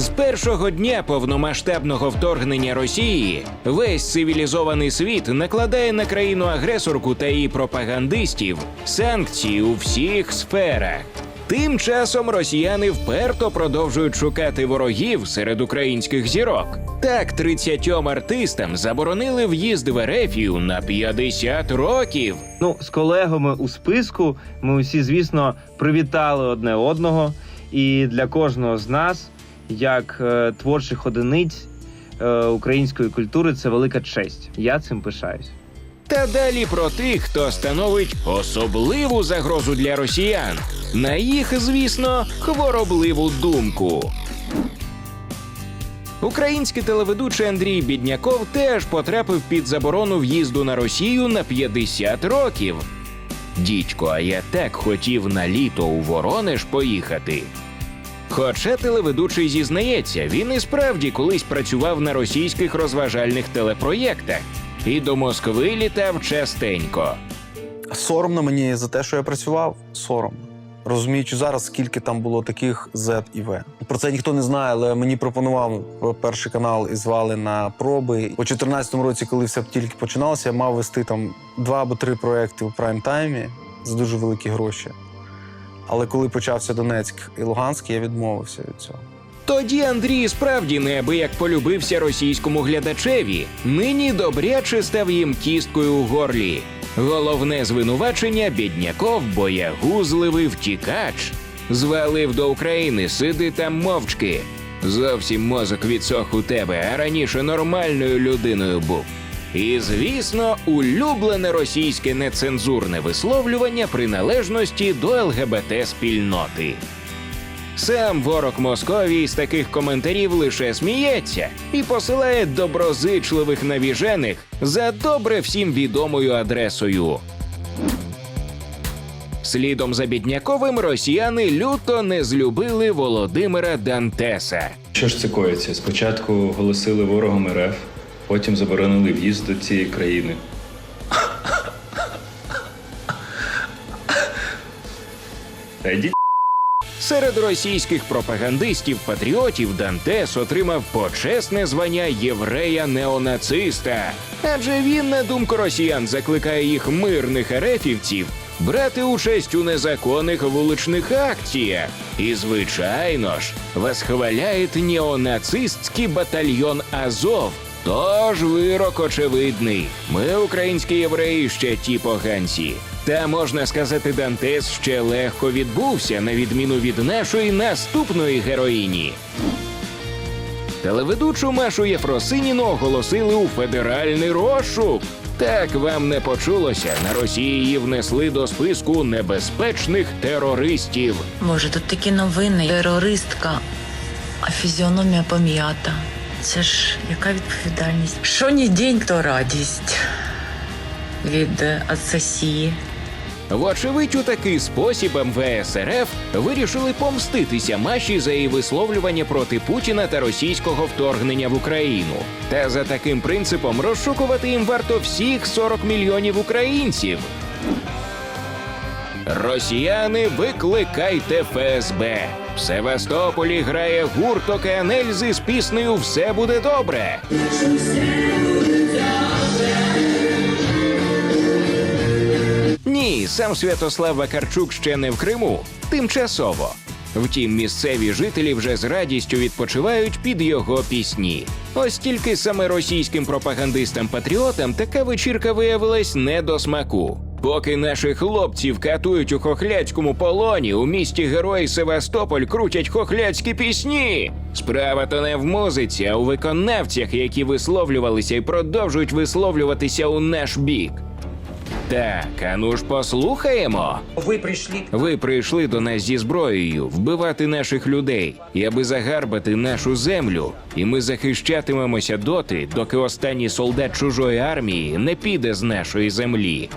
З першого дня повномасштабного вторгнення Росії весь цивілізований світ накладає на країну агресорку та її пропагандистів санкції у всіх сферах. Тим часом росіяни вперто продовжують шукати ворогів серед українських зірок. Так, 30 артистам заборонили в'їзд в Ерефію на 50 років. Ну, з колегами у списку ми усі, звісно, привітали одне одного. І для кожного з нас, як е, творчих одиниць е, української культури, це велика честь. Я цим пишаюсь. Та далі про тих, хто становить особливу загрозу для росіян. На їх, звісно, хворобливу думку. Український телеведучий Андрій Бідняков теж потрапив під заборону в'їзду на Росію на 50 років. Дідько, а я так хотів на літо у Воронеж поїхати. Хоча телеведучий зізнається, він і справді колись працював на російських розважальних телепроєктах і до Москви літав частенько. Соромно мені за те, що я працював. Соромно. Розуміючи зараз, скільки там було таких Z і V. Про це ніхто не знає, але мені пропонував перший канал і звали на проби. У 2014 році, коли все тільки починалося, я мав вести там два або три проекти у прайм-таймі за дуже великі гроші. Але коли почався Донецьк і Луганськ, я відмовився від цього. Тоді Андрій справді неабияк полюбився російському глядачеві. Нині добряче став їм кісткою у горлі. Головне звинувачення бідняков боягузливий втікач. Звалив до України, сиди там мовчки. Зовсім мозок відсох у тебе, а раніше нормальною людиною був. І, звісно, улюблене російське нецензурне висловлювання приналежності до ЛГБТ спільноти. Сам ворог Московії з таких коментарів лише сміється і посилає доброзичливих навіжених за добре всім відомою адресою. Слідом за бідняковим росіяни люто не злюбили Володимира Дантеса. Що ж це коїться? Спочатку оголосили ворогом РФ, потім заборонили в'їзд до цієї країни. Серед російських пропагандистів-патріотів Дантес отримав почесне звання єврея-неонациста. Адже він, на думку росіян, закликає їх мирних ерефівців брати участь у незаконних вуличних акціях. І, звичайно ж, восхваляє неонацистський батальйон Азов. Тож вирок очевидний. Ми, українські євреї, ще ті поганці. Та можна сказати, Дантес ще легко відбувся, на відміну від нашої наступної героїні. Телеведучу Машу Єфросиніну оголосили у федеральний розшук. Так вам не почулося. На Росії її внесли до списку небезпечних терористів. Боже, тут такі новини. Терористка, а фізіономія пом'ята. Це ж яка відповідальність? Що ні день, то радість від асесії. Вочевидь, у такий спосіб МВС РФ вирішили помститися Маші за її висловлювання проти Путіна та російського вторгнення в Україну. Та за таким принципом розшукувати їм варто всіх 40 мільйонів українців. Росіяни, викликайте ФСБ. Севастополі грає гурт Океанельзи з піснею Все буде добре. Ні, сам Святослав Вакарчук ще не в Криму, тимчасово. Втім, місцеві жителі вже з радістю відпочивають під його пісні. Ось тільки саме російським пропагандистам-патріотам така вечірка виявилась не до смаку. Поки наших хлопців катують у хохляцькому полоні, у місті Герої Севастополь крутять хохляцькі пісні. Справа то не в музиці, а у виконавцях, які висловлювалися і продовжують висловлюватися у наш бік. Так, а ну ж послухаємо. Ви прийшли Ви прийшли до нас зі зброєю вбивати наших людей і аби загарбати нашу землю. І ми захищатимемося доти, доки останній солдат чужої армії не піде з нашої землі.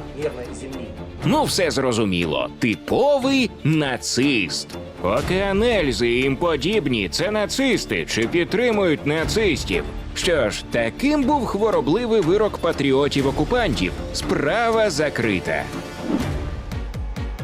Ну, все зрозуміло. Типовий нацист. Океанельзи і їм подібні це нацисти чи підтримують нацистів. Що ж, таким був хворобливий вирок патріотів окупантів. Справа закрита.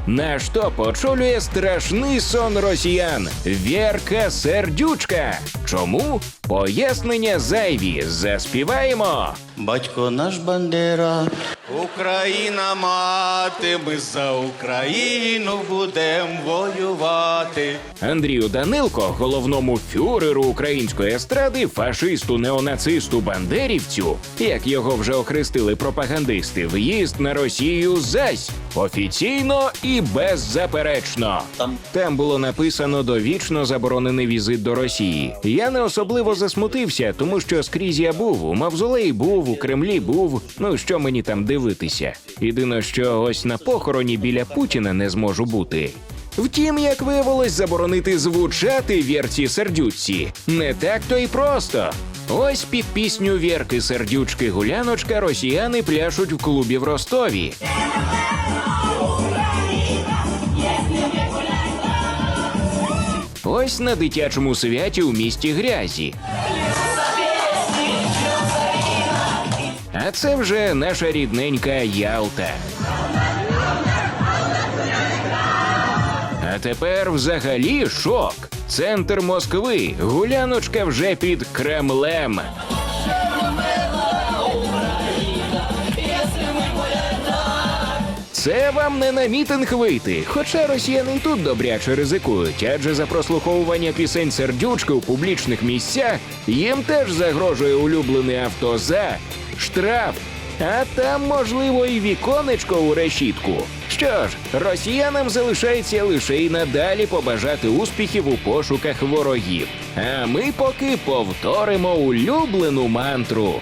Наш топ очолює страшний сон росіян Вірка Сердючка. Чому? Пояснення зайві. Заспіваємо. Батько наш Бандера, Україна мати, ми за Україну будем воювати. Андрію Данилко, головному фюреру української естради, фашисту, неонацисту, бандерівцю, як його вже охрестили пропагандисти, в'їзд на Росію зась офіційно і беззаперечно. Там Там було написано довічно заборонений візит до Росії. Я не особливо засмутився, тому що скрізь я був, у Мавзолеї був, у Кремлі був. Ну що мені там дивитися? Єдине, що ось на похороні біля Путіна не зможу бути. Втім, як виявилось, заборонити звучати вірці сердючці не так то й просто. Ось під пісню Вірки сердючки гуляночка росіяни пляшуть в клубі в Ростові. Ось на дитячому святі у місті грязі. А це вже наша рідненька Ялта. А тепер взагалі шок. Центр Москви. Гуляночка вже під Кремлем. Це вам не на мітинг вийти. Хоча росіяни і тут добряче ризикують, адже за прослуховування пісень сердючки у публічних місцях їм теж загрожує улюблений автоза, штраф, а там, можливо, і віконечко у решітку. Що ж, росіянам залишається лише й надалі побажати успіхів у пошуках ворогів. А ми поки повторимо улюблену мантру.